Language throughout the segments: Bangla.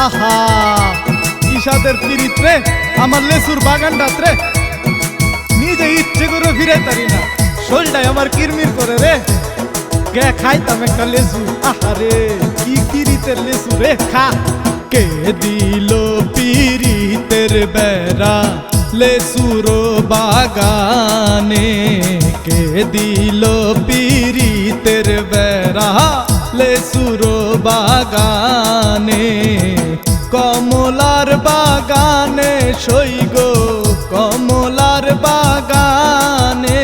আহা! পিরিত রে আমার লেসুর বাগানটাত রে নিজে ইচ্ছে করে ফিরাই পারি না। শোলটাই আমার কিরমির করে রে। গে, খাইতাম একটা লেসু। আহারে কি পিরিতের লেসু রে। খা। কে দিল পিরিতের বেড়া লেসুর বাগানে? কে দিল পিরিতের বেড়া লেসুর বাগানে? কমলার বাগানে সইগ কমলার বাগানে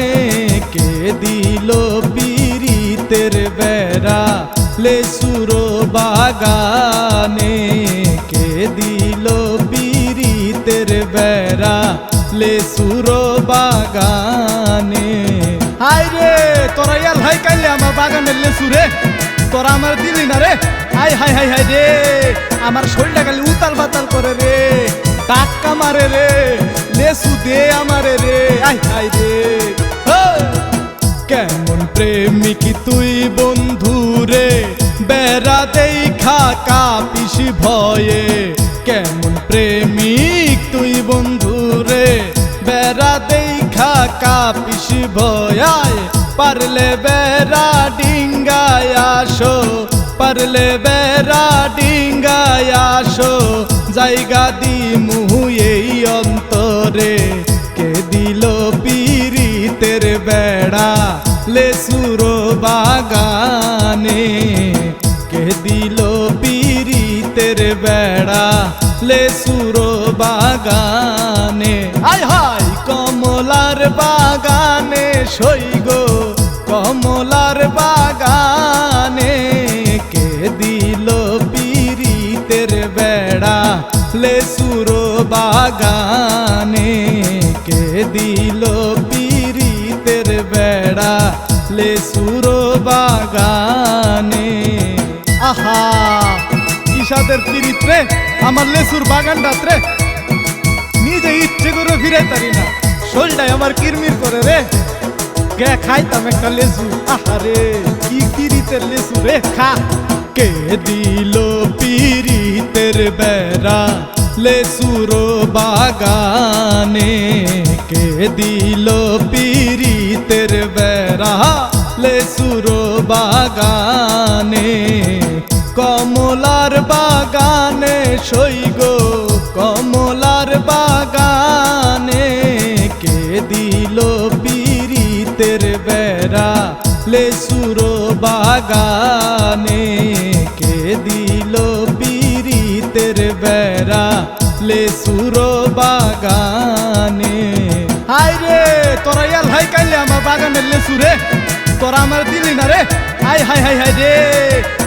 কে দিল পিরিতের বেড়া? লেসুর বাগানে কে দিল পিরিতের বেড়া? লেসুর বাগানে। হাই রে, তোরা ইয়াল হাই কাইলে আমার বাগানের লেসু রে তোরা আমার না রে? হাই হাই হাই হাই রে। আমার শরীরটা খালি উতাল বাতাল করে রে। টাক্কা মারে রে। লেসু দে আমারে রে। আই হাই রে। কেমন প্রেমিক তুই বন্ধু রে? বেড়া দেখা কাপিস ভয়ে। কেমন প্রেমিক তুই বন্ধু রে? বেড়া দেখা কাপিস ভয়ায় পারলে বেড়া পারলে বেড়া ডিঙ্গায় আসো, জায়গা দি মুহু এই অন্তরে। কে দিল পিরিতের বেড়া লেসুর বাগানে? কে দিল পিরিতের বেড়া লেসুর বাগানে? লেসুর বাগানে কে দিল পিরিতের বেড়া? লেসুর বাগানে। আহা! ইশাদের পিরিত রে, আমার লেসুর বাগানটাত রে। নিজে ইচ্ছে করে ফিরাই পারি না শোলটাই আমার কিরমির করে রে। গে, খাইতাম একটা লেসু আহারে কি পিরিতের লেসু রে। খা! কে দিল পিরিতের বেড়া? লেসুর বাগানে কে দিল পিরিতের বেড়া? লেসুর বাগানে, কমলার বাগানে সইগ কমলার বাগানে কে দিল পিরিতের বেড়া? লেসুর বাগানে লেসুর বাগানে। হাই রে, তোরা ইয়াল হাই কাইলে আমার বাগানের লেসু রে তোরা আমার দিলি না রে। হাই হাই হাই হাই রে,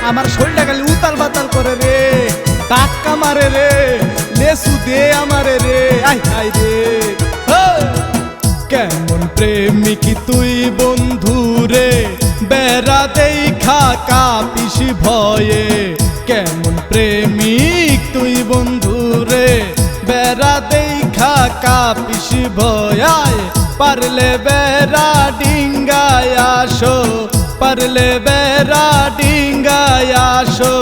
আমার শরীরটা খালি উতাল বাতাল করে রে। টাক্কা মারে রে, লেসু দে আমারে রে। আই হাই রে। কেমন প্রেমিক তুই বন্ধু রে। বেড়া দেখা কাপিস ভয়ে। কেমন প্রেমিক তুই বন্ধু রে। বেড়া দেখা কাপিস ভয়ায়, পারলে বেড়া ডিঙ্গায় আসো, পারলে বেড়া ডিঙ্গায় আসো,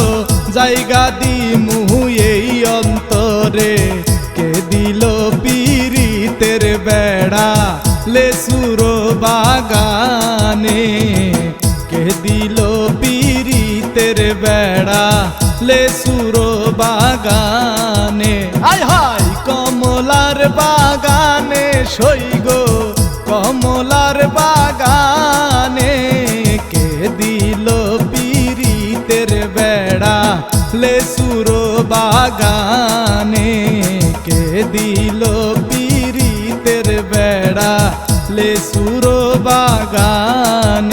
জায়গা দি মুহু এই অন্তরে, কে দিল পিরিতের বেড়া লেসুর বাগানে? কে দিল পিরিতের বেড়া লেসুর বাগানে? বাগানে সইগ কমলার বাগানে। কে দিল পিরিতের বেড়া লেসুর বাগানে? কে দিল পিরিতের বেড়া লেসুর বাগান?